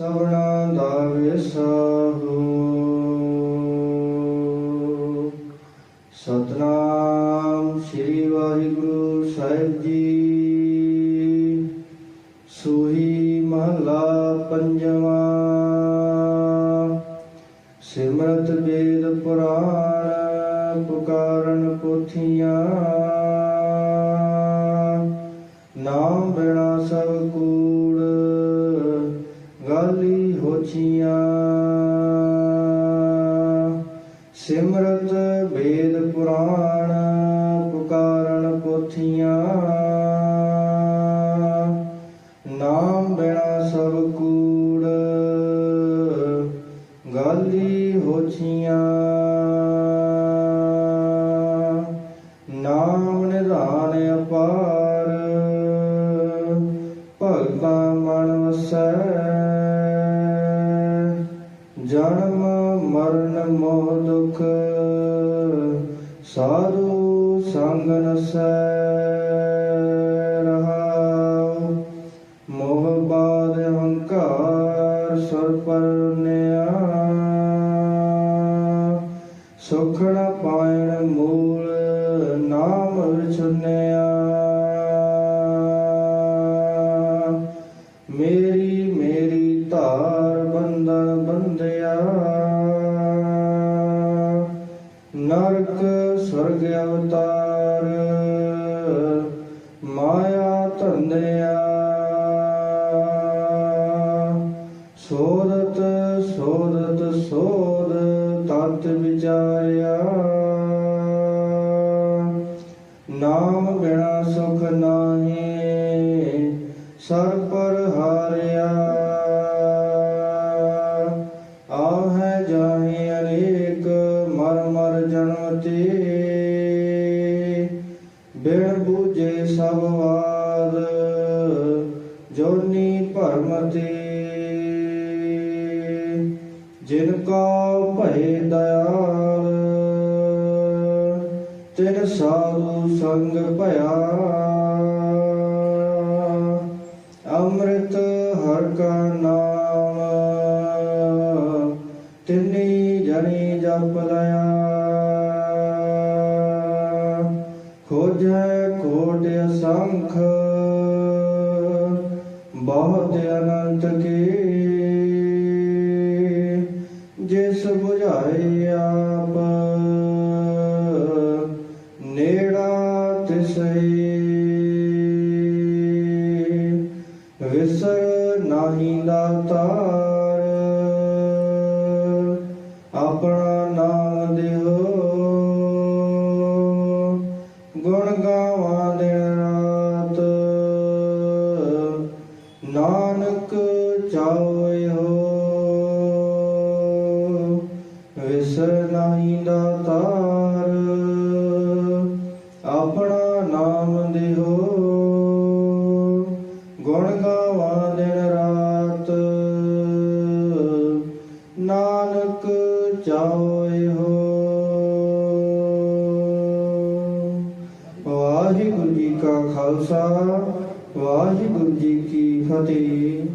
ਸਭਨਾ ਦਾ ਵਿਸਾਹੋ। ਸਤਨਾਮ ਸ੍ਰੀ ਵਾਹਿਗੁਰੂ ਸਾਹਿਬ ਜੀ। ਸੋਹੀ ਮਹਲਾ ਪੰਜਵਾ। ਸਿਮਰਤ ਵੇਦ ਪੁਰਾਣ ਪੁਕਾਰਨ ਪੋਥੀਆਂ। ਨਾਮ ਬਿਨਾ ਸਭ ਸਿਮਰਤ ਵੇਦ ਪੁਰਾਣ ਪੁਕਾਰਨ ਪੋਥੀਆਂ। ਨਾਮ ਬਿਨਾ ਸਭ ਕੂੜ ਗਾਲੀ ਹੋਛੀਆਂ। ਨਾਮ ਨਿਧਾਨ ਅਪਾਰ ਭਗਤਾਂ ਮਨ ਵਸੈ। ਜਨਮ ਦੁਖ ਸਾਧੂ ਸੰਗ ਨਸੈ ਰਹਾਉ। ਮੋਹ ਬਾਦ ਹੰਕਾਰ ਸੁਰ ਪਰਨਿਆ ਸੁਖ ਪਾਇਣ ਮੂਲ ਨਾਮ ਵਿਚੁਨਿਆ ਸੁਰਗ ਅਵਤਾਰ, ਮਾਇਆ ਧੰਦਿਆ। ਸੋਧਤ ਸੋਧਤ ਸੋਧ ਤਤ ਵਿਚਾਰਿਆ। ਨਾਮ ਬਿਨਾ ਸੁਖ ਨਾਹੀ, ਸਰ ਪਰ ਹਾਰਿਆ। ਆਹੈ ਜਾਹੇ ਅਨੇਕ, ਮਰ ਮਰ ਜਨਮ ਤੇ ਬੂਝੇ ਸਭ ਵਾਦ ਜੋਨੀ ਭਰਮ ਤੇ ਜਿਨ ਕਾ ਭਏ ਦਇਆਲ, ਤਿਨ ਸਾਧੂ ਸੰਗ ਭਇਆ। ਅੰਮ੍ਰਿਤ ਹਰ ਕਾ ਨਾਮ, ਤਿਨੀ ਜਣੀ ਜਪ ਲਿਆ ਖੋਜੈ ਕੋਟ ਅਸੰਖ, ਬਹੁਤ ਅਨੰਤ ਕੇ। ਜਿਸ 부ਝਾਏ ਆਪ, ਨੇੜਾ ਤਿਸਈ। ਵਿਸਰ ਨਾਹੀ ਦਾਤਾਰ ਆਪਣਾ ਨਾਨਕ ਚਾਵੇ ਹੋ। ਵਿਸਰ ਨਹੀਂ ਦਾਤਾਰ ਆਪਣਾ ਨਾਮ ਦਿਓ। ਗੁਣ ਗਾਵਾਂ ਦਿਨ ਰਾਤ, ਨਾਨਕ ਚਾਵੇ ਹੋ। ਵਾਹਿਗੁਰੂ ਜੀ ਕਾ ਖਾਲਸਾ। ਵਾਹਿਗੁਰੂ ਜੀ ਕੀ ਫਤਿਹ।